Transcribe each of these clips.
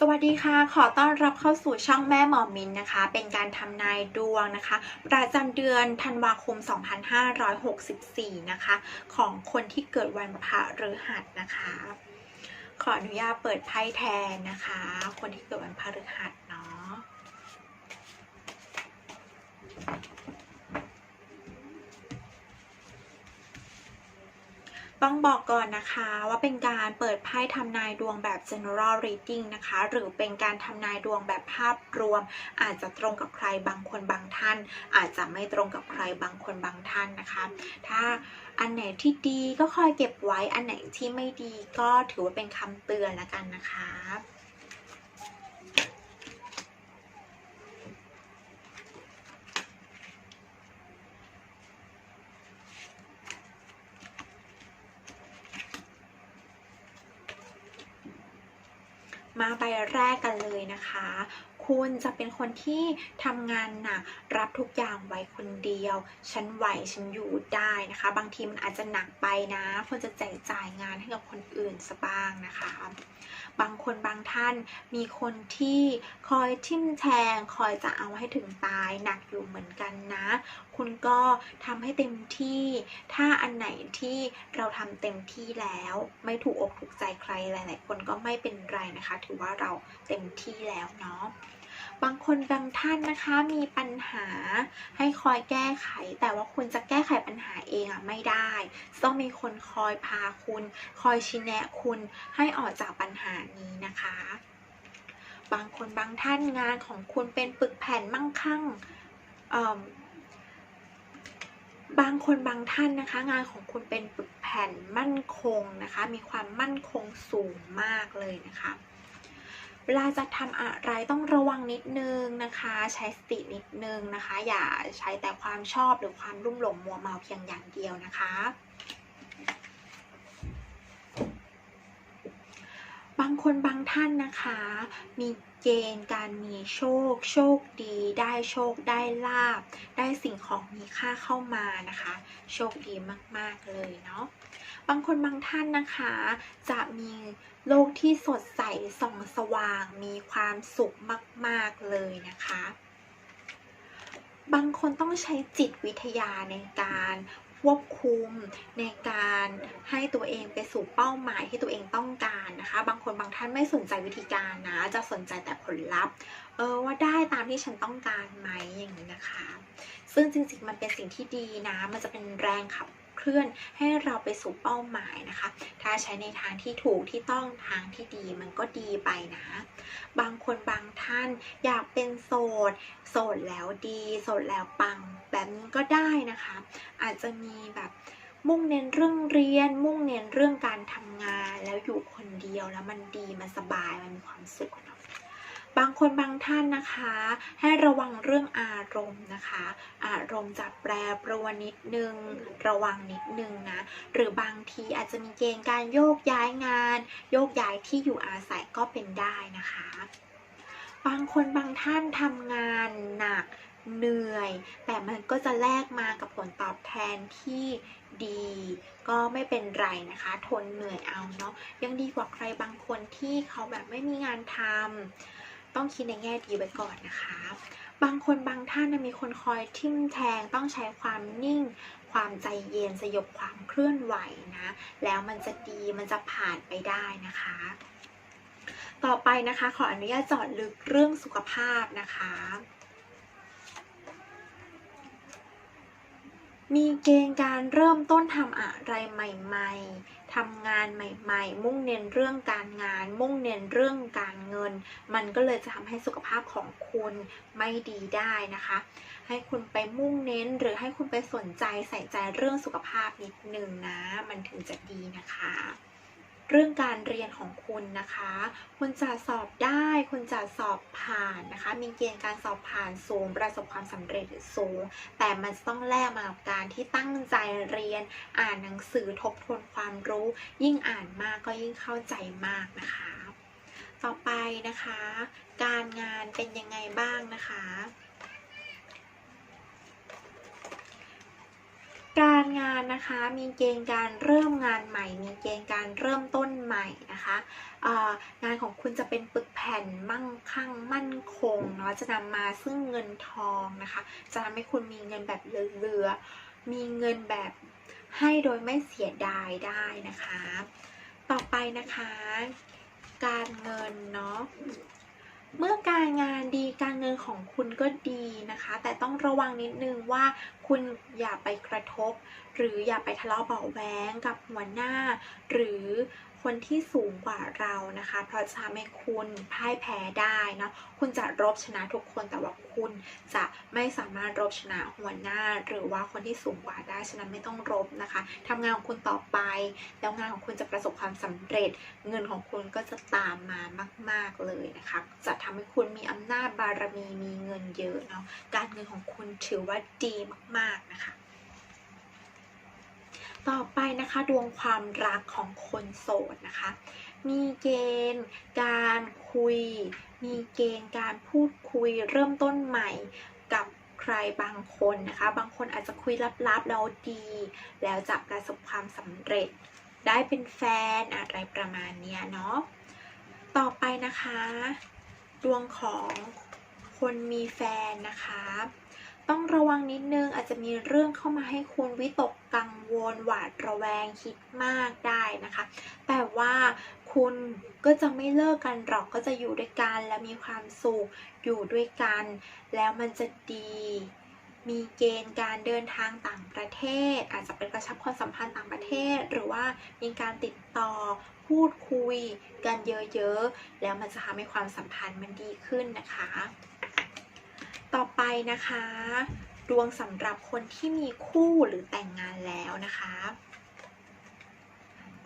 สวัสดีค่ะ ขอต้อนรับเข้าสู่ช่องแม่หมอมินนะคะ เป็นการทำนายดวงนะคะ ประจำเดือนธันวาคม 2564 นะคะ ของคนที่เกิดวันพฤหัสนะคะ ขออนุญาตเปิดไพ่แทนนะคะ คนที่เกิดวันพฤหัสเนาะ ต้องบอกก่อนนะคะว่าเป็นการเปิดไพ่ทำนายดวงแบบ general reading นะคะ หรือเป็นการทำนายดวงแบบภาพรวม อาจจะตรงกับใครบางคนบางท่าน อาจจะไม่ตรงกับใครบางคนบางท่านนะคะ ถ้าอันไหนที่ดีก็คอยเก็บไว้อันไหนที่ไม่ดีก็ถือว่าเป็นคำเตือนละกันนะคะ มาใบแรกกันเลยนะคะ คุณจะเป็นคนที่ทำงานหนักรับทุกอย่างไว้คนเดียว ฉันไหวฉันอยู่ได้นะคะ บางทีมันอาจจะหนักไปนะควรจะแจกจ่ายงานให้กับคนอื่นสบ้างนะคะ บางคนบางท่านมีคนที่คอยทิ่มแทง คอยจะเอาให้ถึงตายหนักอยู่เหมือนกันนะ คุณก็ทำให้เต็มที่ ถ้าอันไหนที่เราทำเต็มที่แล้ว ไม่ถูกอกถูกใจใครหลายๆ คนก็ไม่เป็นไรนะคะ ถือว่าเราเต็มที่แล้วเนาะบางคนบางท่านนะคะมีปัญหาให้คอยแก้ไข แต่ว่าคุณจะแก้ไขปัญหาเองอะไม่ได้ ต้องมีคนคอยพาคุณ คอยชี้แนะคุณให้ออกจากปัญหานี้นะคะ บางคนบางท่านงานของคุณเป็นปึกแผ่นมั่งคั่งเอิ่ม บางคนบางท่านนะคะ งานของคุณเป็นปึกแผ่นมั่นคงนะคะ มีความมั่นคงสูงมากเลยนะคะ เวลาจะทำอะไรต้องระวังนิดนึงนะคะ ใช้สตินิดนึงนะคะ อย่าใช้แต่ความชอบหรือความรุ่มหลงมัวเมาเพียงอย่างเดียวนะคะ บางคนบางท่านนะคะ มีเกณฑ์การมีโชค โชคดี ได้โชคได้ลาบ ได้สิ่งของมีค่าเข้ามานะคะ โชคดีมาก ๆ เลยเนาะบางคนบางท่านนะคะ จะมีโลกที่สดใสส่องสว่าง มีความสุขมาก ๆ เลยนะคะ บางคนต้องใช้จิตวิทยาในการ ควบคุมในการให้ตัวเองไปสู่เป้าหมายที่ตัวเองต้องการนะคะ บางคนบางท่านไม่สนใจวิธีการนะ จะสนใจแต่ผลลัพธ์ เออว่าได้ตามที่ฉันต้องการไหมอย่างนี้นะคะ ซึ่งจริงๆมันเป็นสิ่งที่ดีนะ มันจะเป็นแรงขับ เคลื่อนให้เราไปสู่เป้าหมายนะคะ ถ้าใช้ในทางที่ถูกที่ต้องทางที่ดีมันก็ดีไปนะ บางคนบางท่านอยากเป็นโสด โสดแล้วดี โสดแล้วปัง แบบนี้ก็ได้นะคะ อาจจะมีแบบมุ่งเน้นเรื่องเรียน มุ่งเน้นเรื่องการทำงาน แล้วอยู่คนเดียวแล้วมันดีมันสบายมันมีความสุขเนาะ บางคนบางท่านนะคะ ให้ระวังเรื่องอารมณ์นะคะ อารมณ์จะแปรปรวนนิดนึง ระวังนิดนึงนะ หรือบางทีอาจจะมีเกณฑ์การโยกย้ายงาน โยกย้ายที่อยู่อาศัยก็เป็นได้นะคะ บางคนบางท่านทำงานหนักเหนื่อย แต่มันก็จะแลกมากับผลตอบแทนที่ดี ก็ไม่เป็นไรนะคะ ทนเหนื่อยเอาเนาะยังดีกว่าใครบางคนที่เขาแบบไม่มีงานทำ ต้องคิดในแง่ดีไว้ก่อนนะคะ บางคนบางท่านมีคนคอยทิ่มแทงต้องใช้ความนิ่ง ความใจเย็นสยบความเคลื่อนไหวนะ แล้วมันจะดีมันจะผ่านไปได้นะคะ ต่อไปนะคะขออนุญาตจาะลึกเรื่องสุขภาพนะคะมีเกณฑ์การเริ่มต้นทำอะไรใหม่ๆ ทำงานใหม่ ๆ มุ่งเน้นเรื่องการงาน มุ่งเน้นเรื่องการเงิน มันก็เลยจะทำให้สุขภาพของคุณไม่ดีได้นะคะ ให้คุณไปมุ่งเน้นหรือให้คุณไปสนใจใส่ใจเรื่องสุขภาพนิดนึงนะ มันถึงจะดีนะคะ เรื่องการเรียนของคุณนะคะ คุณจะสอบได้ คุณจะสอบผ่านนะคะ มีเกณฑ์การสอบผ่านสูง ประสบความสำเร็จสูง แต่มันต้องแลกมากับการที่ตั้งใจเรียน อ่านหนังสือทบทวนความรู้ ยิ่งอ่านมากก็ยิ่งเข้าใจมากนะคะ ต่อไปนะคะ การงานเป็นยังไงบ้างนะคะ การ งานนะคะ มีเกณฑ์การเริ่มงานใหม่ มีเกณฑ์การเริ่มต้นใหม่นะคะงานของคุณจะเป็นปึกแผ่นมั่งคั่งมั่นคงเนาะจะนำมาซึ่งเงินทองนะคะ จะทำให้คุณมีเงินแบบเหลือๆมีเงินแบบให้โดยไม่เสียดายได้นะคะ ต่อไปนะคะ การเงินเนาะเมื่อการงานดีการเงินของคุณก็ดีนะคะ แต่ต้องระวังนิดนึงว่า คุณอย่าไปกระทบ หรืออย่าไปทะเลาะเบาะแว้งกับหัวหน้า หรือคนที่สูงกว่าเรานะคะ เพราะจะทำให้คุณพ่ายแพ้ได้นะคุณจะรบชนะทุกคนแต่ว่าคุณจะไม่สามารถรบชนะหัวหน้า หรือว่าคนที่สูงกว่าได้ฉะนั้นไม่ต้องรบนะคะทำงานของคุณต่อไป แล้วงานของคุณจะประสบความสำเร็จ เงินของคุณก็จะตามมามาก ๆเลยนะคะ จะทำให้คุณมีอำนาจบารมีมีเงินเยอะเนาะการเงินของคุณถือว่าดีมากๆนะคะ ต่อไปนะคะดวงความรักของคนโสดนะคะ มีเกณฑ์การคุย มีเกณฑ์การพูดคุยเริ่มต้นใหม่กับใครบางคนนะคะ บางคนอาจจะคุยลับๆแล้วดี แล้วจะประสบความสำเร็จ ได้เป็นแฟนอะไรประมาณเนี้ยเนาะ ต่อไปนะคะ ดวงของคนมีแฟนนะคะ ต้องระวังนิดนึงอาจจะมีเรื่องเข้ามาให้คุณวิตกกังวลหวาดระแวงคิดมากได้นะคะ แต่ว่าคุณก็จะไม่เลิกกันหรอกก็จะอยู่ด้วยกันและมีความสุขอยู่ด้วยกัน แล้วมันจะดีมีเกณฑ์การเดินทางต่างประเทศ อาจจะเป็นกระชับความสัมพันธ์ต่างประเทศ หรือว่ามีการติดต่อพูดคุยกันเยอะๆ แล้วมันจะทำให้ความสัมพันธ์มันดีขึ้นนะคะ ต่อไปนะคะ ดวงสำหรับคนที่มีคู่หรือแต่งงานแล้วนะคะ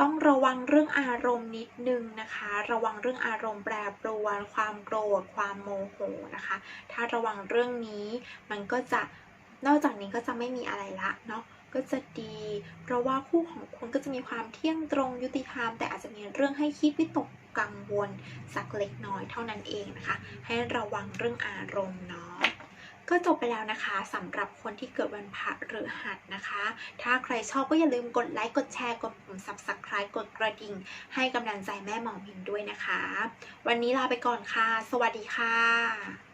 ต้องระวังเรื่องอารมณ์นิดนึงนะคะ ระวังเรื่องอารมณ์แปรปรวน ความโกรธ ความโมโหนะคะ ถ้าระวังเรื่องนี้มันก็จะนอกจากนี้ก็จะไม่มีอะไรละเนาะก็จะดี เพราะว่าคู่ของคุณก็จะมีความเที่ยงตรงยุติธรรม แต่อาจจะมีเรื่องให้คิดวิตกกังวลสักเล็กน้อยเท่านั้นเองนะคะ ให้ระวังเรื่องอารมณ์เนาะ ก็จบไปแล้วนะคะสำหรับคนที่เกิดวันพฤหัสนะคะ ถ้าใครชอบก็อย่าลืมกดไลค์กดแชร์กดปุ่ม subscribe กดกระดิ่ง ให้กำลังใจแม่หมอมินด้วยนะคะ วันนี้ลาไปก่อนค่ะ สวัสดีค่ะ